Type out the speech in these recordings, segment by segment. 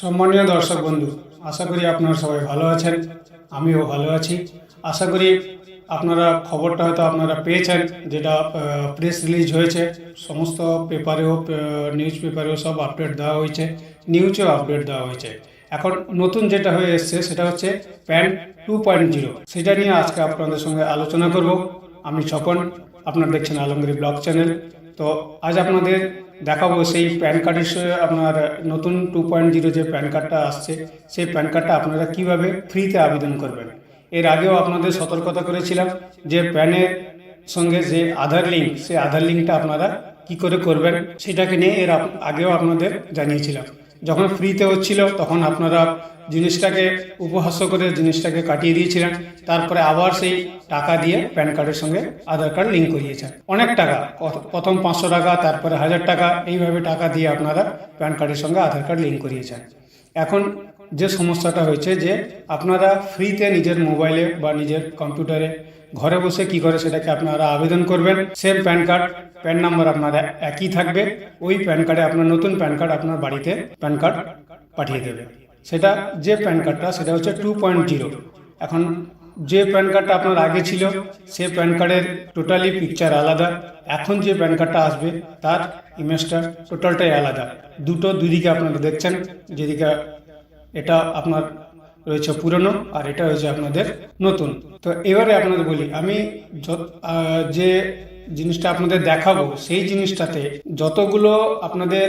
সম্মানীয় দর্শক বন্ধু, আশা করি আপনারা সবাই ভালো আছেন, আমিও ভালো আছি। আশা করি আপনারা খবরটা হয়তো আপনারা পেয়েছেন, যেটা প্রেস রিলিজ হয়েছে, সমস্ত পেপারেও নিউজ পেপারেও সব আপডেট দেওয়া হয়েছে নিউজেও আপডেট দেওয়া হয়েছে। এখন নতুন যেটা হয়ে এসছে, সেটা হচ্ছে প্যান টু পয়েন্ট জিরো সেটা নিয়ে আজকে আপনাদের সঙ্গে আলোচনা করব। আমি স্বপন, আপনারা দেখছেন আলমগীর ব্লগ চ্যানেল তো আজ আপনাদের দেখাবো সেই প্যান কার্ডের সঙ্গে আপনার নতুন টু পয়েন্ট জিরো যে প্যান কার্ডটা আসছে সেই প্যান কার্ডটা আপনারা কীভাবে ফ্রিতে আবেদন করবেন? এর আগেও আপনাদের সতর্কতা করেছিলাম যে প্যানের সঙ্গে যে আধার লিঙ্ক সেই আধার লিঙ্কটা আপনারা কি করে করবেন সেটাকে নিয়ে এর আগেও আপনাদের জানিয়েছিলাম। যখন ফ্রিতে হচ্ছিল, তখন আপনারা জিনিসটাকে উপহাস্য করে জিনিসটাকে কাটিয়ে দিয়েছিলেন। তারপরে আবার সেই টাকা দিয়ে প্যান কার্ডের সঙ্গে আধার কার্ড লিঙ্ক করিয়েছেন। অনেক টাকা প্রথম পাঁচশো টাকা, তারপরে হাজার টাকা, এইভাবে টাকা দিয়ে আপনারা প্যান কার্ডের সঙ্গে আধার কার্ড লিঙ্ক করিয়েছেন। এখন যে সমস্যাটা হয়েছে যে আপনারা ফ্রিতে নিজের মোবাইলে বা নিজের কম্পিউটারে ঘরে বসে কি করে সেটাকে আপনারা আবেদন করবেন same PAN card PAN number আপনার একই থাকবে, ওই প্যান কার্ডে আপনার নতুন প্যান কার্ড আপনার বাড়িতে প্যান কার্ড পাঠিয়ে দেবে। সেটা যে প্যান কার্ডটা সেটা হচ্ছে টু পয়েন্ট জিরো এখন যে প্যান কার্ডটা আপনার আগে ছিল, সে প্যান কার্ডের টোটালি পিকচার আলাদা। এখন যে প্যান কার্ডটা আসবে, তার ইমেজটা টোটালটাই আলাদা। দুটো দুদিকে আপনারা দেখছেন, যেদিকে এটা আপনার রয়েছে পুরনো আর এটা হয়েছে আপনাদের নতুন। তো এবারে আপনাদের বলি, আমি যে জিনিসটা আপনাদের দেখাবো, সেই জিনিসটাতে যতগুলো আপনাদের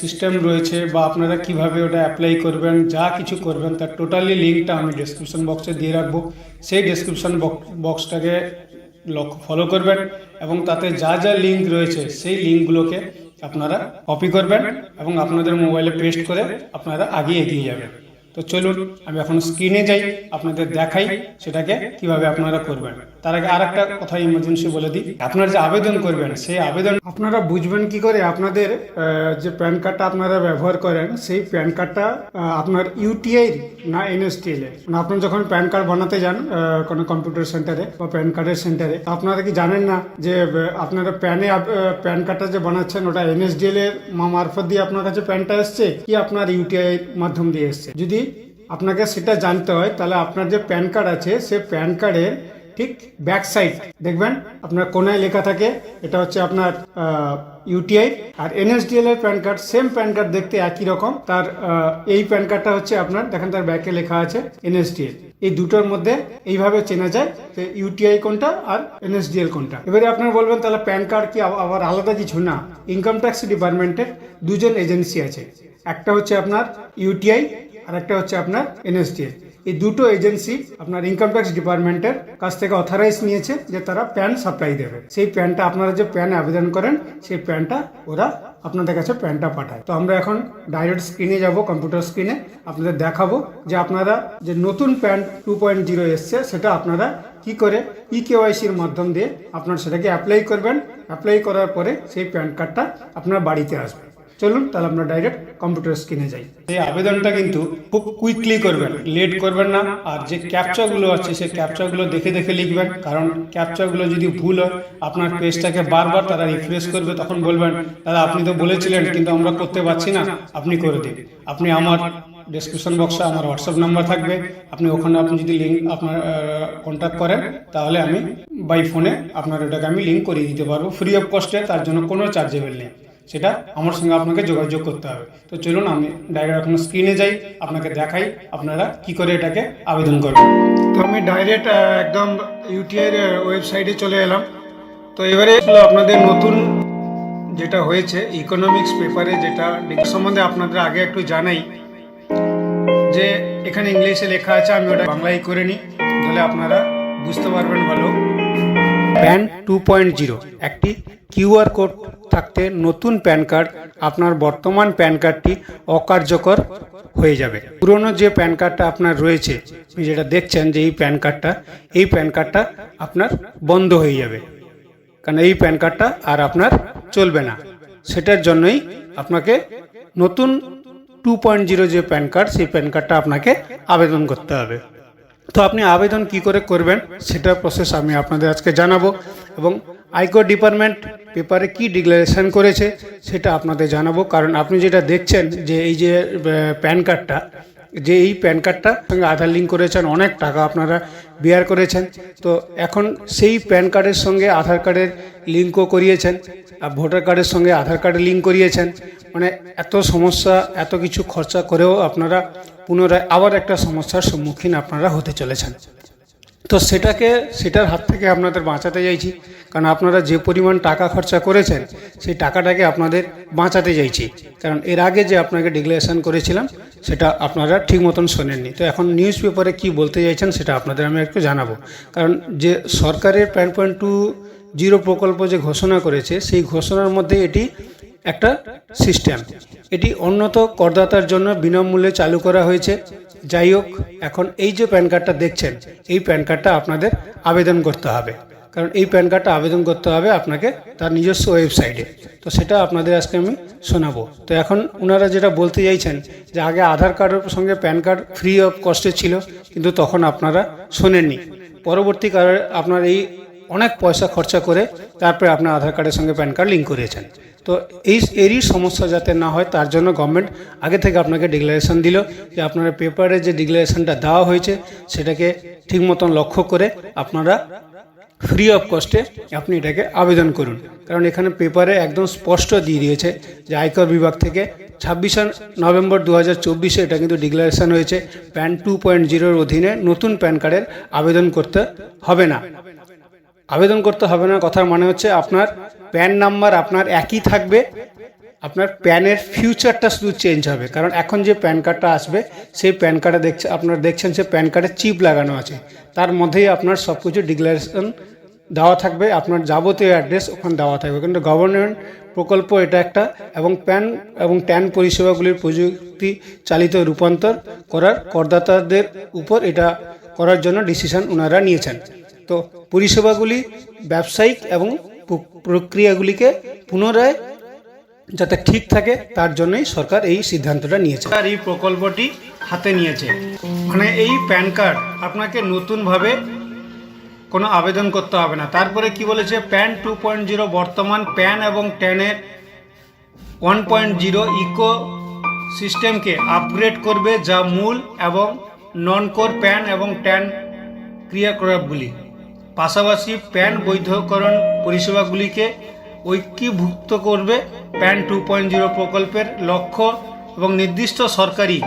সিস্টেম রয়েছে বা আপনারা কীভাবে ওটা অ্যাপ্লাই করবেন, যা কিছু করবেন, তার টোটালি লিঙ্কটা আমি ডেসক্রিপশন বক্সে দিয়ে রাখব। সেই ডেসক্রিপশন বক্সটাকে লক্ষ্য ফলো করবেন এবং তাতে যা যা লিঙ্ক রয়েছে, সেই লিঙ্কগুলোকে আপনারা কপি করবেন এবং আপনাদের মোবাইলে পেস্ট করে আপনারা আগে এগিয়ে যাবেন। তো চলুন, আমি এখন স্ক্রিনে যাই, আপনাদের দেখাই সেটাকে কীভাবে আপনারা করবেন। তার আগে আর একটা কথা ইমার্জেন্সি বলে দিই। আপনারা যে আবেদন করবেন, সেই আবেদন আপনারা বুঝবেন কি করে আপনাদের যে প্যান কার্ডটা আপনারা ব্যবহার করেন, সেই প্যান কার্ডটা আপনার ইউটিআই না এনএসটিএল এর মানে আপনি যখন প্যান কার্ড বানাতে যান কোনো কম্পিউটার সেন্টারে বা প্যান কার্ডের সেন্টারে আপনারা কি জানেন না যে আপনারা প্যানে প্যান কার্ডটা যে বানাচ্ছেন, ওটা এনএসডিএল এর মারফত দিয়ে আপনার কাছে প্যানটা এসছে, কি আপনার ইউটিআই মাধ্যম দিয়ে এসছে? যদি আপনাকে সেটা জানতে হয়, তাহলে আপনার যে প্যান কার্ড আছে, সে প্যান কার্ডের ঠিক ব্যাক সাইড, দেখবেন আপনার কোনায় লেখা থাকে, এটা হচ্ছে আপনার ইউটিআই আর এনএসডিএল এর PAN card, same PAN card দেখতে একই রকম, তার এই প্যান কার্ডটা হচ্ছে আপনার, দেখেন তার ব্যাকে লেখা আছে এনএসডিএল এই দুটোর মধ্যে এইভাবে চেনা যায় যে ইউটিআই কোনটা আর এনএসডিএল কোনটা। এবারে আপনারা বলবেন, তাহলে প্যান কার্ড কি আবার আলাদা কিছু? না, ইনকাম ট্যাক্স ডিপার্টমেন্টের দুজন এজেন্সি আছে, একটা হচ্ছে আপনার ইউটিআই আর একটা হচ্ছে আপনার এনএসডিএল এই দুটো এজেন্সি আপনার ইনকাম ট্যাক্স ডিপার্টমেন্টের কাছ থেকে অথরাইজ নিয়েছে যে তারা প্যান সাপ্লাই দেবে। সেই প্যানটা আপনারা যে প্যান আবেদন করেন, সেই প্যানটা ওরা আপনাদের কাছে প্যানটা পাঠায়। তো আমরা এখন ডাইরেক্ট স্ক্রিনে যাব কম্পিউটার স্ক্রিনে আপনাদের দেখাবো যে আপনারা যে নতুন প্যান টু পয়েন্ট জিরো এসছে, সেটা আপনারা কি করে ই কেওয়াইসির মাধ্যম দিয়ে আপনারা সেটাকে অ্যাপ্লাই করবেন। অ্যাপ্লাই করার পরে সেই প্যান কার্ডটা আপনার বাড়িতে আসবে। চলুন তাহলে আমরা ডাইরেক্ট কম্পিউটার স্ক্রিনে যাই। এই আবেদনটা কিন্তু খুব কুইকলি করবেন লেট করবেন না। আর যে ক্যাপচাগুলো আছে, সেই ক্যাপচাগুলো দেখে দেখে লিখবেন। কারণ ক্যাপচাগুলো যদি ভুল হয়, আপনার পেজটাকে বারবার তারা রিফ্রেশ করবে, তখন বলবেন, দাদা, আপনি তো বলেছিলেন, কিন্তু আমরা করতে পারছি না। আপনি করে দিন। আপনি আমার ডেসক্রিপশন বক্সে আমার হোয়াটসঅ্যাপ নাম্বার থাকবে। আপনি ওখানে আপনি যদি লিঙ্ক আপনার কন্ট্যাক্ট করেন, তাহলে আমি বাই ফোনে আপনার ওটাকে আমি লিঙ্ক করিয়ে দিতে পারব। ফ্রি অফ কস্টে তার জন্য কোনো চার্জেবল নেই। সেটা আমার সঙ্গে আপনাকে যোগাযোগ করতে হবে। তো চলুন, আমি ডাইরেক্ট এখন স্ক্রিনে যাই, আপনাকে দেখাই আপনারা কি করে এটাকে আবেদন করবেন। তো আমি ডাইরেক্ট একদম ইউটিআইয়ের ওয়েবসাইটে চলে এলাম। তো এবারে আপনাদের নতুন যেটা হয়েছে ইকোনমিক্স পেপারে যেটা সম্বন্ধে আপনাদের আগে একটু জানাই। যে এখানে ইংলিশে লেখা আছে, আমি ওটা বাংলায় করে নিই, তাহলে আপনারা বুঝতে পারবেন ভালো। PAN two point zero. একটি কিউআর কোড থাকতে নতুন প্যান কার্ড আপনার বর্তমান প্যান কার্ডটি অকার্যকর হয়ে যাবে। পুরনো যে প্যান কার্ডটা আপনার রয়েছে যেটা দেখছেন যে এই প্যান কার্ডটা, এই প্যান কার্ডটা আপনার বন্ধ হয়ে যাবে। কারণ এই প্যান কার্ডটা আর আপনার চলবে না। সেটার জন্যই আপনাকে নতুন টু পয়েন্ট জিরো যে প্যান কার্ড, সেই প্যান কার্ডটা আপনাকে আবেদন করতে হবে। তো আপনি আবেদন কি করে করবেন সেটার প্রসেস আমি আপনাদের আজকে জানাব এবং আয়কর ডিপার্টমেন্ট পেপারে কি ডিক্লারেশন করেছে সেটা আপনাদের জানাব। কারণ আপনি যেটা দেখছেন যে এই যে প্যান কার্ডটা যে এই প্যান কার্ডটা সঙ্গে আধার লিঙ্ক করেছেন, অনেক টাকা আপনারা বিয়ার করেছেন। তো এখন সেই প্যান কার্ডের সঙ্গে আধার কার্ডের লিঙ্কও করিয়েছেন আর ভোটার কার্ডের সঙ্গে আধার কার্ডের লিঙ্ক করিয়েছেন। মানে এত সমস্যা, এত কিছু খরচা করেও আপনারা পুনরায় আবার একটা সমস্যার সম্মুখীন আপনারা হতে চলেছেন। তো সেটাকে, সেটার হাত থেকে আপনাদের বাঁচাতে চাইছি। কারণ আপনারা যে পরিমাণ টাকা খরচা করেছেন, সেই টাকাটাকে আপনাদের বাঁচাতে চাইছি। কারণ এর আগে যে আপনাকে ডিক্লারেশন করেছিলাম, সেটা আপনারা ঠিক মতন শোনেননি। তো এখন নিউজ পেপারে কী বলতে চাইছেন, সেটা আপনাদের আমি একটু জানাব। কারণ যে সরকারের প্যান পয়েন্ট টু জিরো প্রকল্প যে ঘোষণা করেছে, সেই ঘোষণার মধ্যে এটি একটা সিস্টেম এটি উন্নত করদাতার জন্য বিনামূল্যে চালু করা হয়েছে। যাই হোক, এখন এই যে প্যান কার্ডটা দেখছেন, এই প্যান কার্ডটা আপনাদের আবেদন করতে হবে। কারণ এই প্যান কার্ডটা আবেদন করতে হবে আপনাকে তার নিজস্ব ওয়েবসাইটে। তো সেটা আপনাদের আজকে আমি শোনাবো। তো এখন ওনারা যেটা বলতে চাইছেন যে আগে আধার কার্ডের সঙ্গে প্যান কার্ড ফ্রি অফ কস্টে ছিল, কিন্তু তখন আপনারা শোনেননি। পরবর্তীকালে আপনার এই অনেক পয়সা খরচা করে তারপরে আপনার আধার কার্ডের সঙ্গে প্যান কার্ড লিঙ্ক করিয়েছেন। তো এই এরই সমস্যা যাতে না হয়, তার জন্য গভর্নমেন্ট আগে থেকে আপনাকে ডিক্লারেশন দিল যে আপনার পেপারে যে ডিক্লারেশনটা দেওয়া হয়েছে, সেটাকে ঠিক মতন লক্ষ্য করে আপনারা ফ্রি অফ কস্টে আপনি এটাকে আবেদন করুন। কারণ এখানে পেপারে একদম স্পষ্ট দিয়ে দিয়েছে যে আয়কর বিভাগ থেকে ছাব্বিশে নভেম্বর দু হাজার চব্বিশে এটা কিন্তু ডিক্লারেশন হয়েছে। প্যান টু পয়েন্ট জিরোর অধীনে নতুন প্যান কার্ডের আবেদন করতে হবে না। আবেদন করতে হবে না, কথার মানে হচ্ছে আপনার প্যান নাম্বার আপনার একই থাকবে। আপনার প্যানের ফিউচারটা শুধু চেঞ্জ হবে। কারণ এখন যে প্যান কার্ডটা আসবে, সেই প্যান কার্ডে দেখছে, আপনারা দেখছেন সে প্যান কার্ডে চিপ লাগানো আছে। তার মধ্যেই আপনার সব কিছু ডিক্লারেশন দেওয়া থাকবে। আপনার যাবতীয় অ্যাড্রেস ওখানে দেওয়া থাকবে। কিন্তু গভর্নমেন্ট প্রকল্প এটা একটা এবং প্যান এবং ট্যান পরিষেবাগুলির প্রযুক্তি চালিত রূপান্তর করার করদাতাদের উপর এটা করার জন্য ডিসিশন ওনারা নিয়েছেন। তো পরিষেবাগুলি ব্যবসায়িক এবং প্রক্রিয়াগুলিকে পুনরায় যাতে ঠিক থাকে, তার জন্যই সরকার এই সিদ্ধান্তটা নিয়েছে। আর এই প্রকল্পটি হাতে নিয়েছে। মানে এই প্যান কার্ড আপনাকে নতুনভাবে কোনো আবেদন করতে হবে না। তারপরে কি বলেছে? প্যান টু পয়েন্ট জিরো বর্তমান প্যান এবং ট্যানের ওয়ান পয়েন্ট জিরো ইকো সিস্টেমকে আপগ্রেড করবে যা মূল এবং নন কোর প্যান এবং ট্যান ক্রিয়াকলাপগুলি। পাশাপাশি প্যান বৈধকরণ পরিষেবাগুলিকে ঐক্যভুক্ত করবে প্যান টু পয়েন্ট জিরো প্রকল্পের লক্ষ্য এবং নির্দিষ্ট সরকারি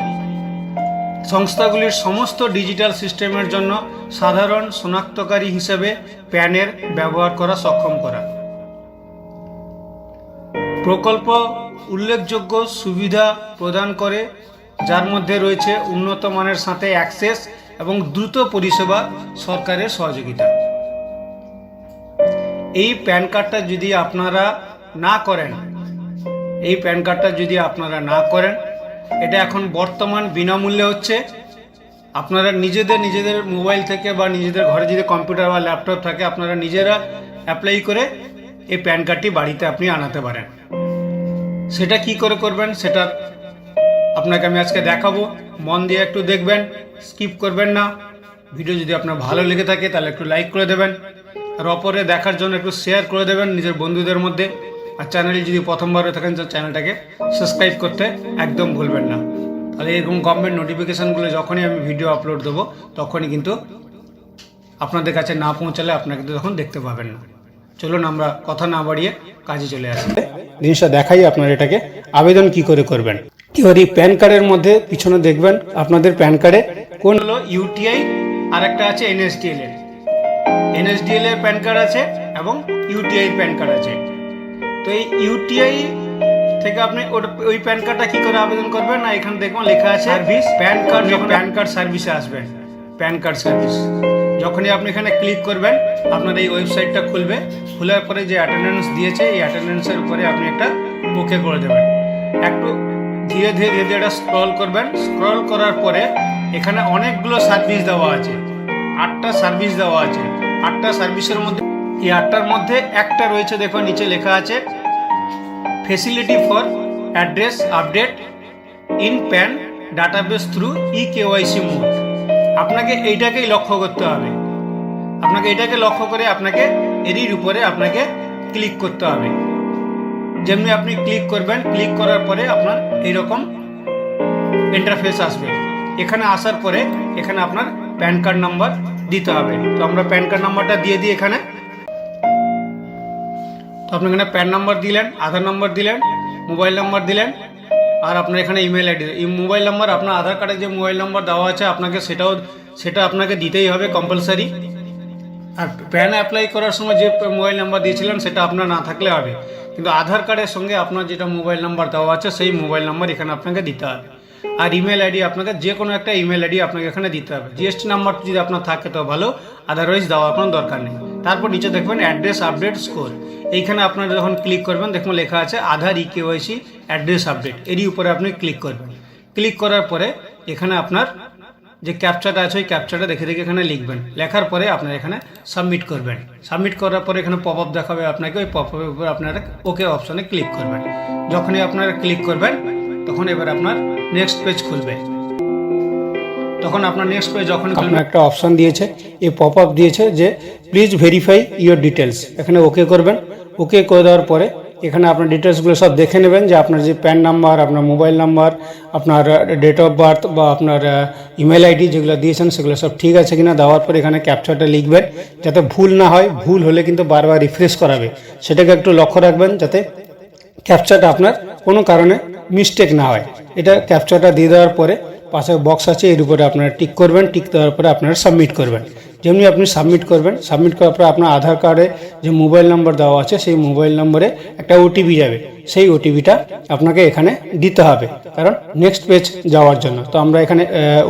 সংস্থাগুলির সমস্ত ডিজিটাল সিস্টেমের জন্য সাধারণ শনাক্তকারী হিসেবে প্যানের ব্যবহার করা সক্ষম করা। প্রকল্প উল্লেখযোগ্য সুবিধা প্রদান করে, যার মধ্যে রয়েছে উন্নত মানের সাথে অ্যাক্সেস এবং দ্রুত পরিষেবা, সরকারের সহযোগিতা। এই প্যান কার্ডটা যদি আপনারা না করেন, এই প্যান কার্ডটা যদি আপনারা না করেন, এটা এখন বর্তমান বিনামূল্যে হচ্ছে। আপনারা নিজেদের নিজেদের মোবাইল থেকে বা নিজেদের ঘরে যদি কম্পিউটার বা ল্যাপটপ থাকে, আপনারা নিজেরা অ্যাপ্লাই করে এই প্যান কার্ডটি বাড়িতে আপনি আনাতে পারেন। সেটা কি করে করবেন, সেটা আপনাকে আমি আজকে দেখাবো। মন দিয়ে একটু দেখবেন, স্কিপ করবেন না। ভিডিও যদি আপনার ভালো লেগে থাকে, তাহলে একটু লাইক করে দেবেন। আর অপরে দেখার জন্য একটু শেয়ার করে দেবেন নিজের বন্ধুদের মধ্যে। আর চ্যানেলে যদি প্রথমবার হয়ে থাকেন, তো চ্যানেলটাকে সাবস্ক্রাইব করতে একদম ভুলবেন না। তাহলে এরকম গভর্নমেন্ট নোটিফিকেশানগুলো যখনই আমি ভিডিও আপলোড দেবো, তখনই কিন্তু আপনাদের কাছে না পৌঁছালে আপনারা কিন্তু তখন দেখতে পাবেন না। চলুন আমরা কথা না বাড়িয়ে কাজে চলে আসি। জিনিসটা দেখাই আপনার এটাকে। আবেদন কি করে করবেন? এই প্যান কার্ডের মধ্যে পিছনে দেখবেন আপনাদের প্যান কার্ডে কোন হলো ইউটিআই আর একটা আছে এনএসডিএল এর। এনএসডিএল এর প্যান কার্ড আছে এবং ইউটিআই প্যান কার্ড আছে। তো এই ইউটিআই থেকে আপনি ওটা- ওই প্যান কার্ডটা কি করে আবেদন করবেন? না এখানে দেখবেন লেখা আছে সার্ভিস প্যান কার্ড যখন প্যান কার্ড সার্ভিসে আসবেন প্যান কার্ড সার্ভিস যখনই আপনি এখানে ক্লিক করবেন আপনার এই ওয়েবসাইটটা খুলবে। খোলার পরে যে অ্যাটেন্ডেন্স দিয়েছে এই অ্যাটেন্ডেন্সের উপরে আপনি একটা ওকে করে দেবেন। একটু ধীরে ধীরে ধীরে ধীরে এটা স্ক্রল করবেন। স্ক্রল করার পরে এখানে অনেকগুলো সার্ভিস দেওয়া আছে। আটটা সার্ভিস দেওয়া আছে। আটটা সার্ভিসের মধ্যে, এই আটটার মধ্যে একটা রয়েছে দেখো, নিচে লেখা আছে facility for address update in PAN database through e KYC mode আপনাকে এইটাকেই লক্ষ্য করতে হবে। আপনাকে এটাকে লক্ষ্য করে আপনাকে এরই উপরে আপনাকে ক্লিক করতে হবে। যেমনি আপনি ক্লিক করবেন ক্লিক করার পরে আপনার এইরকম ইন্টারফেস আসবে। এখানে আসার পরে এখানে আপনার প্যান কার্ড নাম্বার দিতে হবে। তো আমরা প্যান কার্ড নাম্বারটা দিয়ে দিই এখানে। তো আপনি এখানে প্যান নাম্বার দিলেন, আধার নাম্বার দিলেন, মোবাইল নাম্বার দিলেন, আর আপনার এখানে ইমেল আইডি। এই মোবাইল নাম্বার, আপনার আধার কার্ডে যে মোবাইল নাম্বার দেওয়া আছে, আপনাকে সেটাও, সেটা আপনাকে দিতেই হবে কম্পালসারি আর প্যান অ্যাপ্লাই করার সময় যে মোবাইল নাম্বার দিয়েছিলেন, সেটা আপনার না থাকলে হবে। কিন্তু আধার কার্ডের সঙ্গে আপনার যেটা মোবাইল নাম্বার দেওয়া আছে, সেই মোবাইল নাম্বার এখানে আপনাকে দিতে হবে। আর ইমেল আইডি আপনাকে যে কোনো একটা ইমেল আইডি আপনাকে এখানে দিতে হবে। জিএসটি নাম্বার যদি আপনার থাকে তো ভালো আদারওয়াইজ দেওয়ার কোনো দরকার নেই। তারপর নিচে দেখবেন অ্যাড্রেস আপডেট স্কোর এইখানে আপনারা যখন ক্লিক করবেন, দেখুন লেখা আছে Aadhaar e KYC address update এরই উপরে আপনি ক্লিক করবেন। ক্লিক করার পরে এখানে আপনার যে ক্যাপচাটা আছে, ওই ক্যাপচাটা দেখে দেখে এখানে লিখবেন। লেখার পরে আপনারা এখানে সাবমিট করবেন। সাবমিট করার পরে এখানে পপ আপ দেখাবে আপনাকে, ওই পপ আপের উপর আপনারা ওকে অপশানে ক্লিক করবেন। যখনই আপনারা ক্লিক করবেন তখন এবার আপনার নেক্সট পেজ খুলবে। তখন আপনার নেক্সট পেজ যখন খুলবে একটা অপশান দিয়েছে এই পপ আপ দিয়েছে যে প্লিজ ভেরিফাই ইওর ডিটেলস এখানে ওকে করবেন। ওকে করে দেওয়ার পরে এখানে আপনার ডিটেলসগুলো সব দেখে নেবেন যে আপনার যে প্যান নাম্বার আপনার মোবাইল নাম্বার আপনার ডেট অফ বার্থ বা আপনার ইমেল আইডি যেগুলো দিয়েছেন সেগুলো সব ঠিক আছে কিনা দেওয়ার পর এখানে ক্যাপচারটা লিখবেন। যাতে ভুল না হয় ভুল হলে কিন্তু বারবার রিফ্রেশ করাবে। সেটাকে একটু লক্ষ্য রাখবেন যাতে ক্যাপচারটা আপনার কোনো কারণে মিস্টেক না হয়। এটা ক্যাপচারটা দিয়ে দেওয়ার পরে পাশে বক্স আছে এর উপরে আপনারা টিক করবেন টিক দেওয়ার পরে আপনারা সাবমিট করবেন। যেমনি আপনি সাবমিট করবেন সাবমিট করার পরে আপনার আধার কার্ডে যে মোবাইল নম্বর দেওয়া আছে, সেই মোবাইল নম্বরে একটা ওটিপি যাবে। সেই ওটিপিটা আপনাকে এখানে দিতে হবে। কারণ নেক্সট পেজ যাওয়ার জন্য। তো আমরা এখানে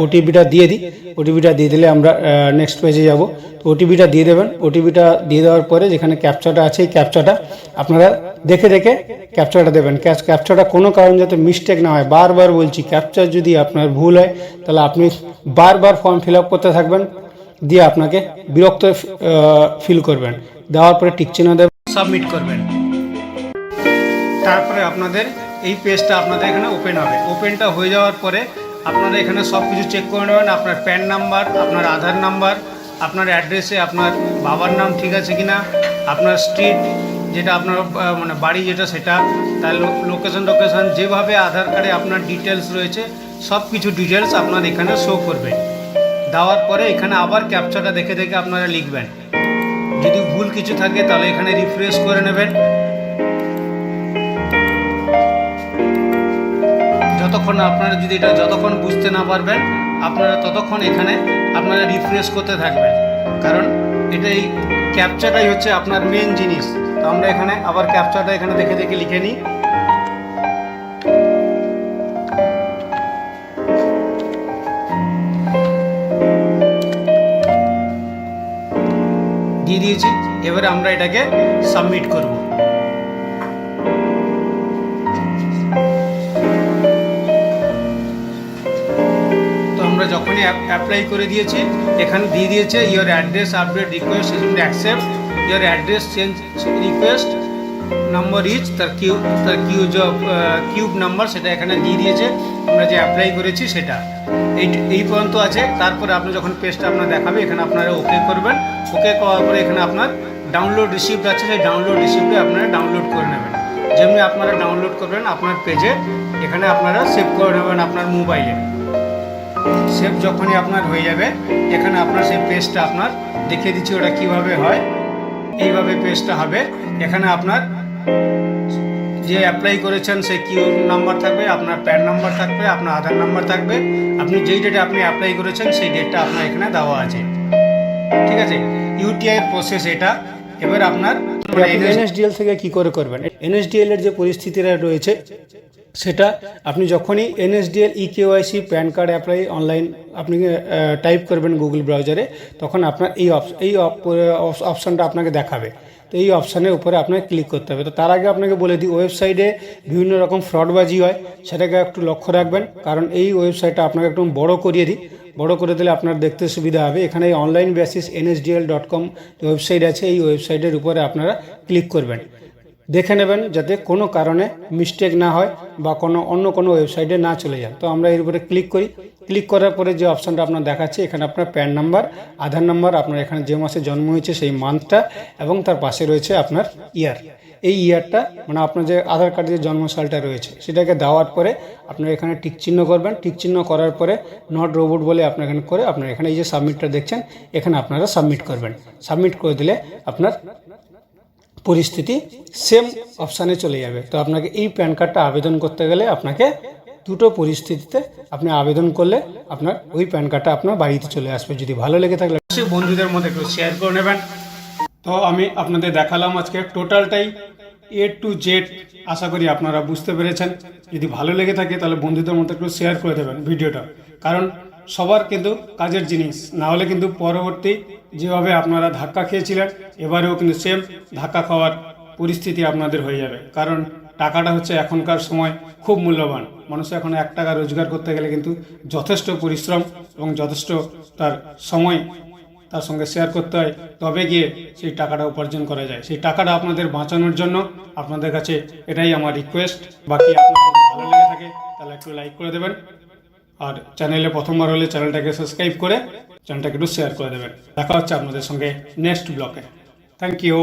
ওটিপিটা দিয়ে দিই। ওটিপিটা দিয়ে দিলে আমরা নেক্সট পেজে যাব। তো ওটিপিটা দিয়ে দেবেন। ওটিপিটা দিয়ে দেওয়ার পরে যেখানে ক্যাপচাটা আছে, এই ক্যাপচাটা আপনারা দেখে দেখে ক্যাপচারটা দেবেন। ক্যাপচারটা কোনো কারণ যাতে মিস্টেক না হয়। বারবার বলছি ক্যাপচার যদি আপনার ভুল হয়, তাহলে আপনি বারবার ফর্ম ফিল করতে থাকবেন। দিয়ে আপনাকে বিরক্ত ফিল করবেন। দেওয়ার পরে টিক চিহ্ন দেবেন। সাবমিট করবেন। তারপরে আপনাদের এই পেজটা আপনাদের এখানে ওপেন হবে। ওপেনটা হয়ে যাওয়ার পরে আপনারা এখানে সব কিছু চেক করে নেবেন। আপনার প্যান নাম্বার আপনার আধার নাম্বার আপনার অ্যাড্রেসে আপনার বাবার নাম ঠিক আছে কি না আপনার স্ট্রিট যেটা আপনার মানে বাড়ি যেটা সেটা, তার লোকেশন লোকেশন যেভাবে আধার কার্ডে আপনার ডিটেলস রয়েছে সব কিছু ডিটেলস আপনার এখানে শো করবে। দেওয়ার পরে এখানে আবার ক্যাপচারটা দেখে দেখে আপনারা লিখবেন। যদি ভুল কিছু থাকে তাহলে এখানে রিফ্রেশ করে নেবেন। যতক্ষণ আপনারা যদি এটা যতক্ষণ বুঝতে না পারবেন, আপনারা ততক্ষণ এখানে আপনারা রিফ্রেশ করতে থাকবেন। কারণ এটা এই ক্যাপচাটাই হচ্ছে আপনার মেন জিনিস। তো আমরা এখানে আবার ক্যাপচারটা এখানে দেখে দেখে লিখে নিই। এবারে আমরা এটাকে সাবমিট করব। তো আমরা যখনই অ্যাপ্লাই করে দিয়েছি, এখানে দিয়ে দিয়েছে your address update request is accept your address change request number is তার কিউ তার কিউ কিউব নাম্বার সেটা এখানে দিয়ে দিয়েছে। আমরা যে অ্যাপ্লাই করেছি সেটা। এই এই পর্যন্ত আছে। তারপরে আপনি যখন পেজটা আপনার দেখাবে, এখানে আপনারা ওকে করবেন। ওকে করার পরে এখানে আপনার ডাউনলোড রিসিপ্ট আছে, সেই ডাউনলোড রিসিপ্টে আপনারা ডাউনলোড করে নেবেন। যেমনি আপনারা ডাউনলোড করবেন, আপনার পেজে এখানে আপনারা সেভ করে নেবেন আপনার মোবাইলে সেভ যখনই আপনার হয়ে যাবে, এখানে আপনার সেই পেজটা আপনার দেখিয়ে দিচ্ছি, ওটা কীভাবে হয়। এইভাবে পেজটা হবে। এখানে আপনার যে অ্যাপ্লাই করেছেন সেই কিউ নাম্বার থাকবে আপনার প্যান নাম্বার থাকবে আপনার আধার নাম্বার থাকবে। আপনি যেই ডেটে আপনি অ্যাপ্লাই করেছেন সেই ডেটটা আপনার এখানে দেওয়া আছে। ঠিক আছে? ইউটিআই প্রসেস এটা। এবার আপনার এনএসডিএল থেকে কি করে করবেন? এনএসডিএল এর যে পরিস্থিতিটা রয়েছে সেটা আপনি যখনই NSDL e KYC PAN card apply online আপনি টাইপ করবেন গুগল ব্রাউজারে তখন আপনার এই এই অপশানটা আপনাকে দেখাবে। তো এই অপশানের উপরে আপনাকে ক্লিক করতে হবে। তো তার আগে আপনাকে বলে দিই ওয়েবসাইটে বিভিন্ন রকম ফ্রডবাজি হয়, সেটাকে একটু লক্ষ্য রাখবেন। কারণ এই ওয়েবসাইটটা আপনাকে একটু বড় করিয়ে দিই। বড় করে দিলে আপনার দেখতে সুবিধা হবে। এখানে online basis NSDL dot com website আছে। এই ওয়েবসাইটের উপরে আপনারা ক্লিক করবেন। দেখে নেবেন যাতে কোনো কারণে মিস্টেক না হয় বা কোনো অন্য কোনো ওয়েবসাইটে না চলে যান তো আমরা এর উপরে ক্লিক করি। ক্লিক করার পরে যে অপশানটা আপনার দেখাচ্ছে, এখানে আপনার প্যান নাম্বার আধার নাম্বার আপনার এখানে যে মাসে জন্ম হয়েছে সেই মান্থটা এবং তার পাশে রয়েছে আপনার ইয়ার এই ইয়ারটা মানে আপনার যে আধার কার্ডে যে জন্মসালটা রয়েছে, সেটাকে দেওয়ার পরে আপনার এখানে টিক চিহ্ন করবেন। টিক চিহ্ন করার পরে নট রোবট বলে আপনার এখানে করে আপনার এখানে এই যে সাবমিটটা দেখছেন, এখানে আপনারা সাবমিট করবেন। সাবমিট করে দিলে আপনার পরিস্থিতি সেম অপশানে চলে যাবে। তো আপনাকে এই প্যান কার্ডটা আবেদন করতে গেলে আপনাকে দুটো পরিস্থিতিতে আপনি আবেদন করলে আপনার ওই প্যান কার্ডটা আপনার বাড়িতে চলে আসবে। যদি ভালো লেগে থাকলে বন্ধুদের মধ্যে একটু শেয়ার করে নেবেন। তো আমি আপনাদের দেখালাম আজকে টোটালটাই এ টু জেড আশা করি আপনারা বুঝতে পেরেছেন। যদি ভালো লেগে থাকে, তাহলে বন্ধুদের মধ্যে একটু শেয়ার করে দেবেন ভিডিওটা। কারণ সবার কিন্তু কাজের জিনিস, না হলে কিন্তু পরবর্তী যেভাবে আপনারা ধাক্কা খেয়েছিলেন, এবারেও কিন্তু সেম ধাক্কা খাওয়ার পরিস্থিতি আপনাদের হয়ে যাবে। কারণ টাকাটা হচ্ছে এখনকার সময় খুব মূল্যবান। মানুষ এখন এক টাকা রোজগার করতে গেলে কিন্তু যথেষ্ট পরিশ্রম এবং যথেষ্ট তার সময় তার সঙ্গে শেয়ার করতে হয়। তবে গিয়ে সেই টাকাটা উপার্জন করা যায়। সেই টাকাটা আপনাদের বাঁচানোর জন্য আপনাদের কাছে এটাই আমার রিকোয়েস্ট বাকি আপনাদের ভালো লেগে থাকে, তাহলে একটু লাইক করে দেবেন। আর চ্যানেলে প্রথমবার হলে চ্যানেলটাকে সাবস্ক্রাইব করে চ্যানেলটাকে একটু শেয়ার করে দেবেন। দেখা হচ্ছে আপনাদের সঙ্গে নেক্সট ব্লকে থ্যাংক ইউ